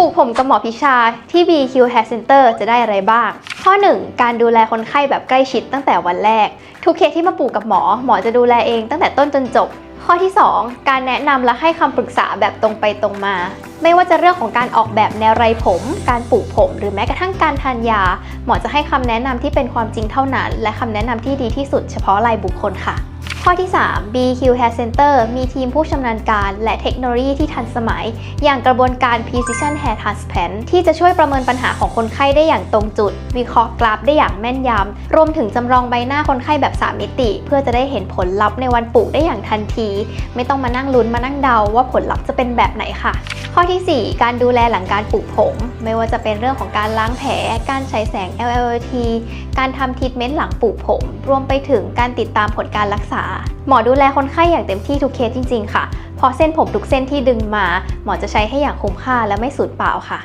ปลูกผมกับหมอพิชาที่ BQ Hair Center จะได้อะไรบ้าง ข้อ 1 การดูแลคนไข้แบบใกล้ชิดตั้งแต่วันแรก ทุกเคสที่มาปลูกกับหมอ หมอจะดูแลเองตั้งแต่ต้นจนจบ ข้อที่ 2 การแนะนำและให้คำปรึกษาแบบตรงไปตรงมา ไม่ว่าจะเรื่องของการออกแบบแนวไรผม การปลูกผม หรือแม้กระทั่งการทานยา หมอจะให้คำแนะนำที่เป็นความจริงเท่านั้น และคำแนะนำที่ดีที่สุดเฉพาะรายบุคคลค่ะ ข้อที่ 3 BQ Hair Center มีทีมผู้ชำนาญการและเทคโนโลยีที่ทันสมัย อย่างกระบวนการ Precision Hair Transplant ที่จะช่วยประเมินปัญหาของคนไข้ได้อย่างตรงจุด วิเคราะห์กราฟได้อย่างแม่นยำ รวมถึงจำลองใบหน้าคนไข้แบบ 3 มิติ เพื่อจะได้เห็นผลลัพธ์ในวันปลูกได้อย่างทันที ไม่ต้องมานั่งลุ้นมานั่งเดาว่าผลลัพธ์จะเป็นแบบไหนค่ะ ข้อทีสี่4 การดูแลหลังการปลูกผม ไม่ว่าจะเป็นเรื่องของการล้างแผล การใช้แสง LLT การทำทรีทเมนต์หลังปลูกผม รวมไปถึงการติดตามผลการรักษาหมอดูแลคนไข้อย่างเต็มที่ทุกเคสจริง ๆ ค่ะเพราะเส้นผมทุกเส้นที่ดึงมา หมอจะใช้ให้อย่างคุ้มค่าและไม่สูญเปล่าค่ะ